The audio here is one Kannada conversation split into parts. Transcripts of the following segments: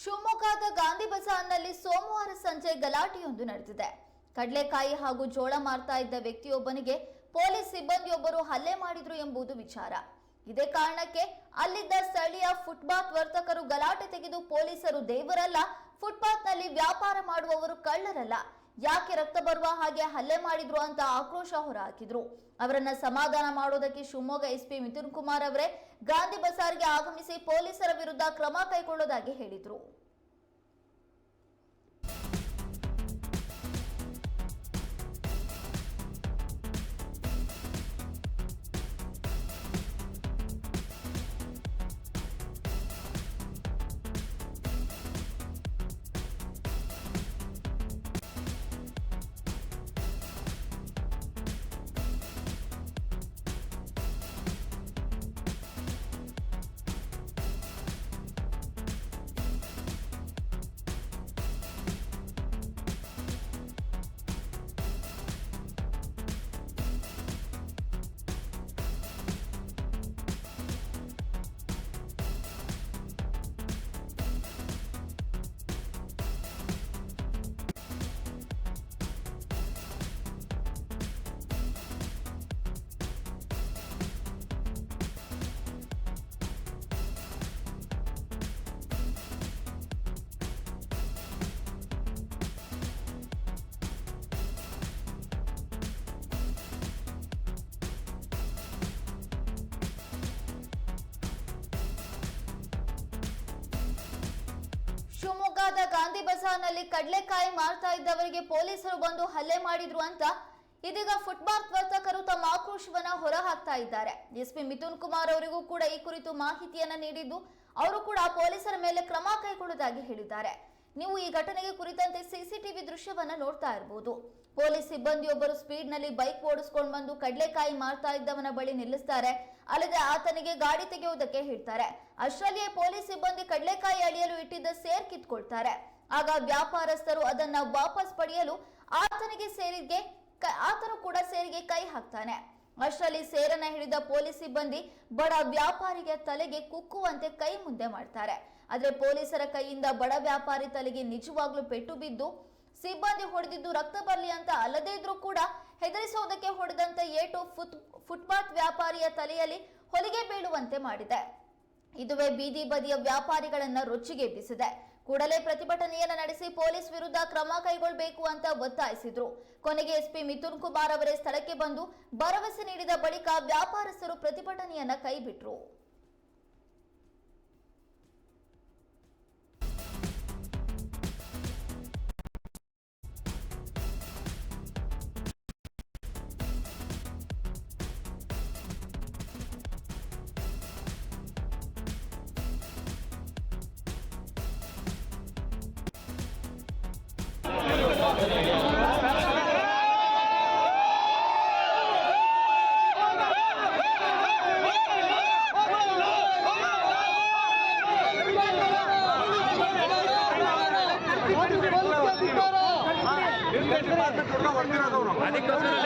ಶಿವಮೊಗ್ಗದ ಗಾಂಧಿ ಬಜಾರ್ನಲ್ಲಿ ಸೋಮವಾರ ಸಂಜೆ ಗಲಾಟೆಯೊಂದು ನಡೆದಿದೆ. ಕಡಲೆಕಾಯಿ ಹಾಗೂ ಜೋಳ ಮಾರ್ತಾ ಇದ್ದ ವ್ಯಕ್ತಿಯೊಬ್ಬನಿಗೆ ಪೊಲೀಸ್ ಸಿಬ್ಬಂದಿಯೊಬ್ಬರು ಹಲ್ಲೆ ಮಾಡಿದ್ರು ಎಂಬುದು ವಿಚಾರ. ಇದೇ ಕಾರಣಕ್ಕೆ ಅಲ್ಲಿದ್ದ ಸ್ಥಳೀಯ ಫುಟ್ಪಾತ್ ವರ್ತಕರು ಗಲಾಟೆ ತೆಗೆದು ಪೊಲೀಸರು ದೇವರಲ್ಲ, ಫುಟ್ಪಾತ್ನಲ್ಲಿ ವ್ಯಾಪಾರ ಮಾಡುವವರು ಕಳ್ಳರಲ್ಲ. ಯಾಕೆ ರಕ್ತ ಬರುವ ಹಾಗೆ ಹಲ್ಲೆ ಮಾಡಿದ್ರು ಅಂತ ಆಕ್ರೋಶ ಹೊರಹಾಕಿದ್ರು. ಅವರನ್ನ ಸಮಾಧಾನ ಮಾಡೋದಕ್ಕೆ ಶಿವಮೊಗ್ಗ ಎಸ್ಪಿ ಮಿಥುನ್ ಕುಮಾರ್ ಅವರೇ ಗಾಂಧಿ ಬಜಾರ್ಗೆ ಆಗಮಿಸಿ ಪೊಲೀಸರ ವಿರುದ್ಧ ಕ್ರಮ ಕೈಗೊಳ್ಳೋದಾಗಿ ಹೇಳಿದ್ರು. ಶಿವಮೊಗ್ಗದ ಗಾಂಧಿ ಬಜಾರ್ನಲ್ಲಿ ಕಡಲೆಕಾಯಿ ಮಾರ್ತಾ ಇದ್ದವರಿಗೆ ಪೊಲೀಸರು ಬಂದು ಹಲ್ಲೆ ಮಾಡಿದ್ರು ಅಂತ ಇದೀಗ ಫುಟ್ಪಾತ್ ವರ್ತಕರು ತಮ್ಮ ಆಕ್ರೋಶವನ್ನ ಹೊರಹಾಕ್ತಾ ಇದ್ದಾರೆ. ಎಸ್ಪಿ ಮಿಥುನ್ ಕುಮಾರ್ ಅವರಿಗೂ ಕೂಡ ಈ ಕುರಿತು ಮಾಹಿತಿಯನ್ನ ನೀಡಿದ್ದು ಅವರು ಕೂಡ ಪೊಲೀಸರ ಮೇಲೆ ಕ್ರಮ ಕೈಗೊಳ್ಳುವುದಾಗಿ ಹೇಳಿದ್ದಾರೆ. ನೀವು ಈ ಘಟನೆಗೆ ಕುರಿತಂತೆ ಸಿಸಿಟಿವಿ ದೃಶ್ಯವನ್ನ ನೋಡ್ತಾ ಇರಬಹುದು ಪೊಲೀಸ್ ಸಿಬ್ಬಂದಿಯೊಬ್ಬರು ಸ್ಪೀಡ್ನಲ್ಲಿ ಬೈಕ್ ಓಡಿಸ್ಕೊಂಡು ಬಂದು ಕಡಲೆಕಾಯಿ ಮಾರ್ತಾ ಇದ್ದವನ ಬಳಿ ನಿಲ್ಲಿಸ್ತಾರೆ. ಅಲ್ಲದೆ ಆತನಿಗೆ ಗಾಡಿ ತೆಗೆಯುವುದಕ್ಕೆ ಹೇಳ್ತಾರೆ. ಅಷ್ಟರಲ್ಲಿಯೇ ಪೊಲೀಸ್ ಸಿಬ್ಬಂದಿ ಕಡಲೆಕಾಯಿ ಅಡಿಯಲು ಇಟ್ಟಿದ್ದ ಸೇರ್ ಕಿತ್ಕೊಳ್ತಾರೆ. ಆಗ ವ್ಯಾಪಾರಸ್ಥರು ಅದನ್ನ ವಾಪಸ್ ಪಡೆಯಲು ಆತನಿಗೆ ಸೇರಿಗೆ ಆತನು ಕೂಡ ಸೇರಿಗೆ ಕೈ ಹಾಕ್ತಾನೆ. ಅಷ್ಟರಲ್ಲಿ ಸೇರನ್ನ ಹಿಡಿದ ಪೊಲೀಸ್ ಸಿಬ್ಬಂದಿ ಬಡ ವ್ಯಾಪಾರಿಗೆ ತಲೆಗೆ ಕುಕ್ಕುವಂತೆ ಕೈ ಮುಂದೆ ಮಾಡ್ತಾರೆ. ಆದ್ರೆ ಪೊಲೀಸರ ಕೈಯಿಂದ ಬಡ ವ್ಯಾಪಾರಿ ತಲೆಗೆ ನಿಜವಾಗ್ಲೂ ಪೆಟ್ಟು ಬಿದ್ದು ಸಿಬ್ಬಂದಿ ಹೊಡೆದಿದ್ದು ರಕ್ತ ಬರ್ಲಿ ಅಂತ ಅಲ್ಲದೇ ಇದ್ರೂ ಕೂಡ ಹೆದರಿಸೋದಕ್ಕೆ ಹೊಡೆದಂತ ಏಟು ಫುಟ್ ಫುಟ್ಪಾತ್ ವ್ಯಾಪಾರಿಯ ತಲೆಯಲ್ಲಿ ಹೊಲಿಗೆ ಬೀಳುವಂತೆ ಮಾಡಿದೆ. ಇದುವೇ ಬೀದಿ ಬದಿಯ ವ್ಯಾಪಾರಿಗಳನ್ನ ರೊಚ್ಚಿಗೆಬ್ಬಿಸಿದೆ ಕೂಡಲೇ ಪ್ರತಿಭಟನೆಯನ್ನ ನಡೆಸಿ ಪೊಲೀಸ್ ವಿರುದ್ಧ ಕ್ರಮ ಕೈಗೊಳ್ಳಬೇಕು ಅಂತ ಒತ್ತಾಯಿಸಿದ್ರು. ಕೊನೆಗೆ ಎಸ್ಪಿ ಮಿಥುನ್ ಕುಮಾರ್ ಅವರೇ ಸ್ಥಳಕ್ಕೆ ಬಂದು ಭರವಸೆ ನೀಡಿದ ಬಳಿಕ ವ್ಯಾಪಾರಸ್ಥರು ಪ್ರತಿಭಟನೆಯನ್ನ ಕೈಬಿಟ್ರು. ಅದಕ್ಕೋಸ್ಕರ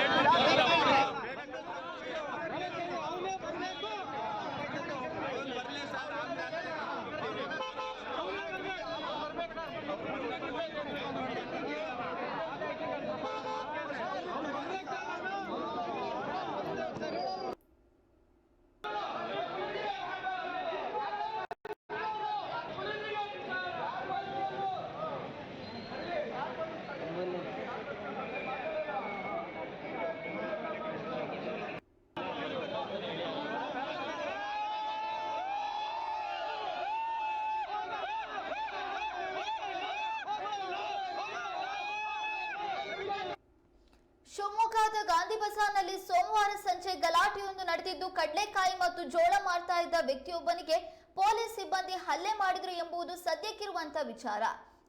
ಶಿವಮೊಗ್ಗದ ಗಾಂಧಿ ಬಜಾರ್ನಲ್ಲಿ ಸೋಮವಾರ ಸಂಜೆ ಗಲಾಟೆಯೊಂದು ನಡೆದಿದ್ದು, ಕಡಲೆಕಾಯಿ ಮತ್ತು ಜೋಳ ಮಾರ್ತಾ ಇದ್ದ ವ್ಯಕ್ತಿಯೊಬ್ಬನಿಗೆ ಪೊಲೀಸ್ ಸಿಬ್ಬಂದಿ ಹಲ್ಲೆ ಮಾಡಿದ್ರು ಎಂಬುದು ಸದ್ಯಕ್ಕಿರುವಂತ ವಿಚಾರ.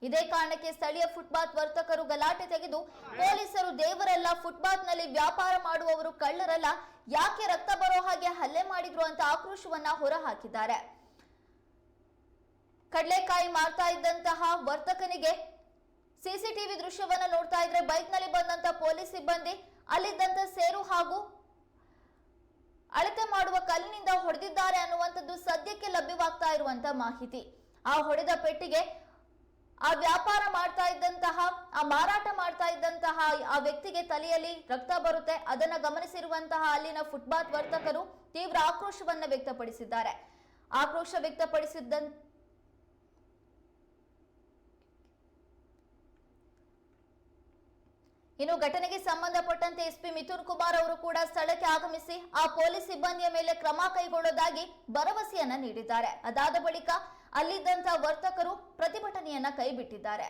ಇದೇ ಕಾರಣಕ್ಕೆ ಸ್ಥಳೀಯ ಫುಟ್ಪಾತ್ ವರ್ತಕರು ಗಲಾಟೆ ತೆಗೆದು ಪೊಲೀಸರು ದೇವರಲ್ಲ, ಫುಟ್ಪಾತ್ನಲ್ಲಿ ವ್ಯಾಪಾರ ಮಾಡುವವರು ಕಳ್ಳರಲ್ಲ, ಯಾಕೆ ರಕ್ತ ಬರೋ ಹಾಗೆ ಹಲ್ಲೆ ಮಾಡಿದ್ರು ಅಂತ ಆಕ್ರೋಶವನ್ನ ಹೊರಹಾಕಿದ್ದಾರೆ. ಕಡಲೆಕಾಯಿ ಮಾರ್ತಾ ಇದ್ದಂತಹ ವರ್ತಕನಿಗೆ ಸಿಸಿಟಿವಿ ದೃಶ್ಯವನ್ನ ನೋಡ್ತಾ ಇದ್ರೆ ಬೈಕ್ನಲ್ಲಿ ಬಂದಂತ ಪೊಲೀಸ್ ಸಿಬ್ಬಂದಿ ಅಲ್ಲಿದ್ದಂತ ಸೇರು ಹಾಗೂ ಅಳತೆ ಮಾಡುವ ಕಲ್ಲಿನಿಂದ ಹೊಡೆದಿದ್ದಾರೆ ಅನ್ನುವಂಥದ್ದು ಸದ್ಯಕ್ಕೆ ಲಭ್ಯವಾಗ್ತಾ ಇರುವಂತ ಮಾಹಿತಿ. ಆ ಹೊಡೆದ ಪೆಟ್ಟಿಗೆ ಆ ವ್ಯಾಪಾರ ಮಾಡ್ತಾ ಇದ್ದಂತಹ, ಆ ಮಾರಾಟ ಮಾಡ್ತಾ ಇದ್ದಂತಹ ಆ ವ್ಯಕ್ತಿಗೆ ತಲೆಯಲ್ಲಿ ರಕ್ತ ಬರುತ್ತೆ. ಅದನ್ನ ಗಮನಿಸಿರುವಂತಹ ಅಲ್ಲಿನ ಫುಟ್ಪಾತ್ ವರ್ತಕರು ತೀವ್ರ ಆಕ್ರೋಶವನ್ನ ವ್ಯಕ್ತಪಡಿಸಿದ್ದಾರೆ. ಆಕ್ರೋಶ ವ್ಯಕ್ತಪಡಿಸಿದ್ದಂತ ಇನ್ನು ಘಟನೆಗೆ ಸಂಬಂಧಪಟ್ಟಂತೆ ಎಸ್ಪಿ ಮಿಥುನ್ ಕುಮಾರ್ ಅವರು ಕೂಡ ಸ್ಥಳಕ್ಕೆ ಆಗಮಿಸಿ ಆ ಪೊಲೀಸ್ ಸಿಬ್ಬಂದಿಯ ಮೇಲೆ ಕ್ರಮ ಕೈಗೊಳ್ಳೋದಾಗಿ ಭರವಸೆಯನ್ನ ನೀಡಿದ್ದಾರೆ. ಅದಾದ ಬಳಿಕ ಅಲ್ಲಿದ್ದಂತಹ ವರ್ತಕರು ಪ್ರತಿಭಟನೆಯನ್ನ ಕೈಬಿಟ್ಟಿದ್ದಾರೆ.